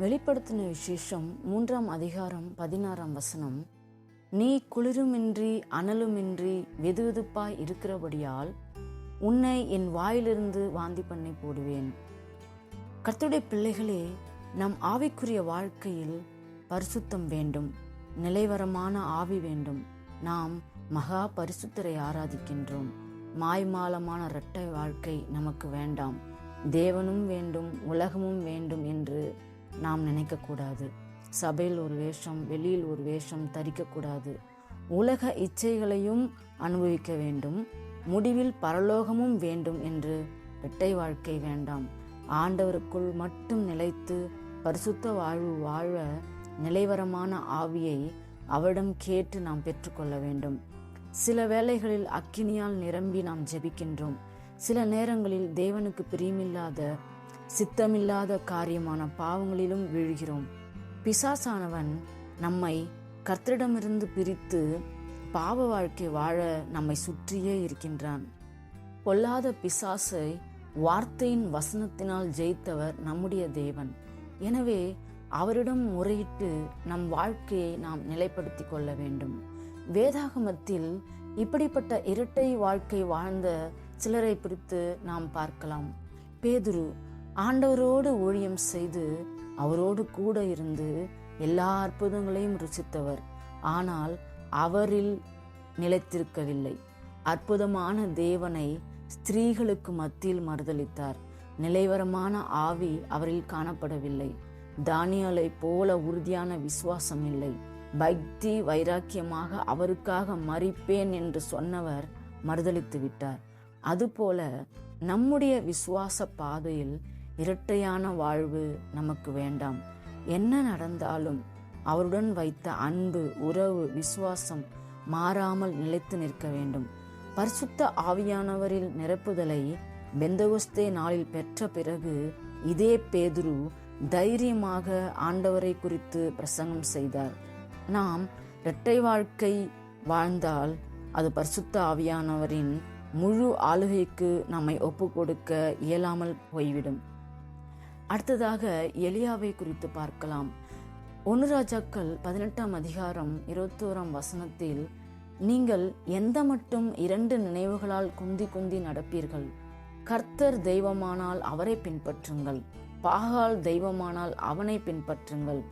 வெளிப்படுத்தின விசேஷம் மூன்றாம் அதிகாரம் பதினாறாம் வசனம். நீ குளிருமின்றி அனலுமின்றி வெதுவெதுப்பாய் இருக்கிறபடியால் உன்னை என் வாயிலிருந்து வாந்தி பண்ணி போடுவேன். கர்த்தருடைய பிள்ளைகளே நம் ஆவிக்குரிய வாழ்க்கையில் பரிசுத்தம் வேண்டும் நிலைவரமான ஆவி வேண்டும். நாம் மகா பரிசுத்தரை ஆராதிக்கின்றோம். மாய்மாலமான இரட்டை வாழ்க்கை நமக்கு வேண்டாம். தேவனும் வேண்டும் உலகமும் வேண்டும் என்று நாம் நினைக்கக்கூடாது. சபையில் ஒரு வேஷம் வெளியில் ஒரு வேஷம் தரிக்கக்கூடாது. உலக இச்சைகளையும் அனுபவிக்க வேண்டும். முடிவில் பரலோகமும் வேண்டும் என்று இரட்டை வாழ்க்கை வேண்டாம். ஆண்டவருக்குள் மட்டும் நிலைத்து பரிசுத்த வாழ்வு வாழ நிலைவரமான ஆவியை அவரிடம் கேட்டு நாம் பெற்றுக்கொள்ள வேண்டும். சில வேளைகளில் அக்கினியால் நிரம்பி நாம் ஜெபிக்கின்றோம். சில நேரங்களில் தேவனுக்கு பிரியமில்லாத சித்தமில்லாத காரியமான பாவங்களிலும் வீழ்கிறோம். பிசாசானவன் நம்மை கர்த்தரிடமிருந்து பிரித்து பாவ வாழ்க்கை வாழ நம்மை சுற்றியே இருக்கின்றான். பொல்லாத பிசாசை வார்த்தையின் வசனத்தினால் ஜெயித்தவர் நம்முடைய தேவன். எனவே அவரிடம் முறையிட்டு நம் வாழ்க்கையை நாம் நிலைப்படுத்திக் கொள்ள வேண்டும். வேதாகமத்தில் இப்படிப்பட்ட இரட்டை வாழ்க்கை வாழ்ந்த சிலரை பிடித்து நாம் பார்க்கலாம். பேதுரு ஆண்டவரோடு ஊழியம் செய்து அவரோடு கூட இருந்து எல்லா அற்புதங்களையும் ருசித்தவர். ஆனால் அவரில் நிலைத்திருக்கவில்லை. அற்புதமான தேவனை ஸ்திரீகளுக்கு மத்தியில் மறுதளித்தார். நிலைவரமான ஆவி அவரில் காணப்படவில்லை. தானியலை போல உறுதியான விசுவாசம் இல்லை. பக்தி வைராக்கியமாக அவருக்காக மறிப்பேன் என்று சொன்னவர் மறுதளித்து விட்டார் அதுபோல நம்முடைய விசுவாச பாதையில் இரட்டையான வாழ்வு நமக்கு வேண்டாம். என்ன நடந்தாலும் அவருடன் வைத்த அன்பு உறவு விசுவாசம் மாறாமல் நிலைத்து நிற்க வேண்டும். பரிசுத்த ஆவியானவரில் நிரப்புதலை பெந்தகோஸ்தே நாளில் பெற்ற பிறகு இதே பேதுரு தைரியமாக ஆண்டவரை குறித்து பிரசங்கம் செய்தார். நாம் இரட்டை வாழ்க்கை வாழ்ந்தால் அது பரிசுத்த ஆவியானவரின் முழு ஆளுகைக்கு நம்மை ஒப்பு கொடுக்க இயலாமல் போய்விடும். அடுத்ததாக எலியாவை குறித்து பார்க்கலாம். ஒன்று ராஜாக்கள் பதினெட்டாம் அதிகாரம் இருபத்தோராம் வசனத்தில் நீங்கள் எந்த மட்டும் இரண்டு நினைவுகளால் குந்தி குந்தி நடப்பீர்கள்? கர்த்தர் தெய்வமானால் அவரை பின்பற்றுங்கள். பாகால் தெய்வமானால் அவனை பின்பற்றுங்கள்.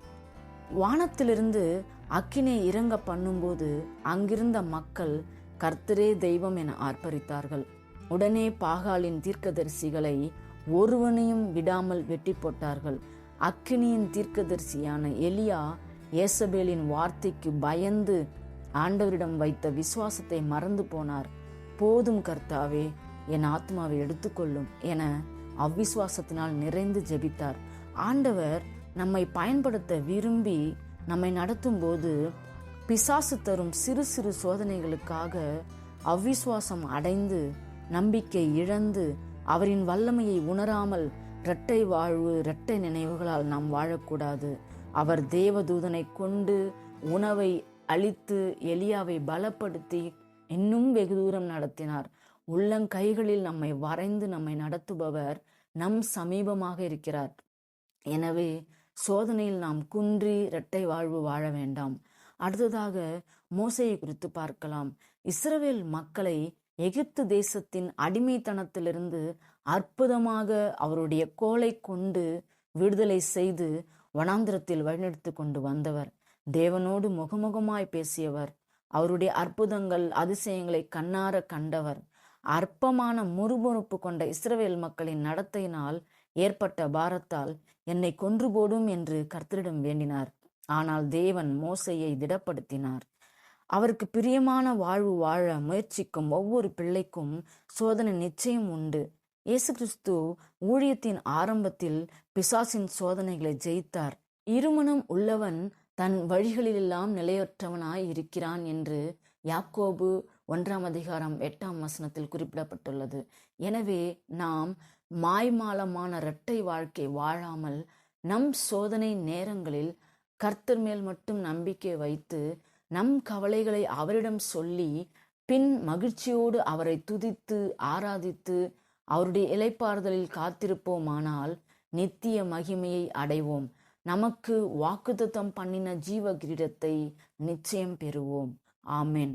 வானத்திலிருந்து அக்கினை இறங்க பண்ணும்போது அங்கிருந்த மக்கள் கர்த்தரே தெய்வம் என ஆர்ப்பரித்தார்கள். உடனே பாகாலின் தீர்க்கதரிசிகளை ஒருவனையும் விடாமல் வெட்டி போட்டார்கள். அக்கினியின் தீர்க்கதரிசியான எலியா ஏசபேலின் வார்த்தைக்கு பயந்து ஆண்டவரிடம் வைத்த விசுவாசத்தை மறந்து போனார். போதும் கர்த்தாவே என் ஆத்மாவை எடுத்துக்கொள்ளும் என அவ்விசுவாசத்தினால் நிறைந்து ஜெபித்தார். ஆண்டவர் நம்மை பயன்படுத்த விரும்பி நம்மை நடத்தும் போது பிசாசு தரும் சிறு சிறு சோதனைகளுக்காக அவ்விசுவாசம் அடைந்து நம்பிக்கை இழந்து அவரின் வல்லமையை உணராமல் இரட்டை வாழ்வு இரட்டை நினைவுகளால் நாம் வாழக்கூடாது. அவர் தேவதூதனை கொண்டு உணவை அழித்து எலியாவை பலப்படுத்தி இன்னும் வெகு தூரம் நடத்தினார். உள்ளங்கைகளில் நம்மை வரைந்து நம்மை நடத்துபவர் நம் சமீபமாக இருக்கிறார். எனவே சோதனையில் நாம் குன்றி இரட்டை வாழ்வு வாழ வேண்டாம். அடுத்ததாக மோசையை குறித்து பார்க்கலாம். இஸ்ரவேல் மக்களை எகிப்து தேசத்தின் அடிமைத்தனத்திலிருந்து அற்புதமாக அவருடைய கோலை கொண்டு விடுதலை செய்து வனாந்திரத்தில் வழிநடத்தி கொண்டு வந்தவர். தேவனோடு முகமுகமாய் பேசியவர். அவருடைய அற்புதங்கள் அதிசயங்களை கண்ணார கண்டவர். அற்பமான முறுமுறுப்பு கொண்ட இஸ்ரவேல் மக்களின் நடத்தையினால் ஏற்பட்ட பாரத்தால் என்னை கொன்று போடும் என்று கர்த்தரிடம் வேண்டினார். ஆனால் தேவன் மோசையை திடப்படுத்தினார். அவருக்கு பிரியமான வாழ்வு வாழ முயற்சிக்கும் ஒவ்வொரு பிள்ளைக்கும் சோதனை நிச்சயம் உண்டு. இயேசு கிறிஸ்து ஊழியத்தின் ஆரம்பத்தில் பிசாசின் சோதனைகளை ஜெயித்தார். இருமணம் உள்ளவன் தன் வழிகளிலெல்லாம் நிலையற்றவனாய் இருக்கிறான் என்று யாக்கோபு ஒன்றாம் அதிகாரம் எட்டாம் வசனத்தில் குறிப்பிடப்பட்டுள்ளது. எனவே நாம் மாய்மாலமான இரட்டை வாழ்க்கை வாழாமல் நம் சோதனை நேரங்களில் கர்த்தர் மேல் மட்டும் நம்பிக்கை வைத்து நம் கவலைகளை அவரிடம் சொல்லி பின் மகிழ்ச்சியோடு அவரை துதித்து ஆராதித்து அவருடைய இலைப்பாறுதலில் காத்திருப்போமானால் நித்திய மகிமையை அடைவோம். நமக்கு வாக்குத்தத்தம் பண்ணின ஜீவ கிரீடத்தை நிச்சயம் பெறுவோம். ஆமென்.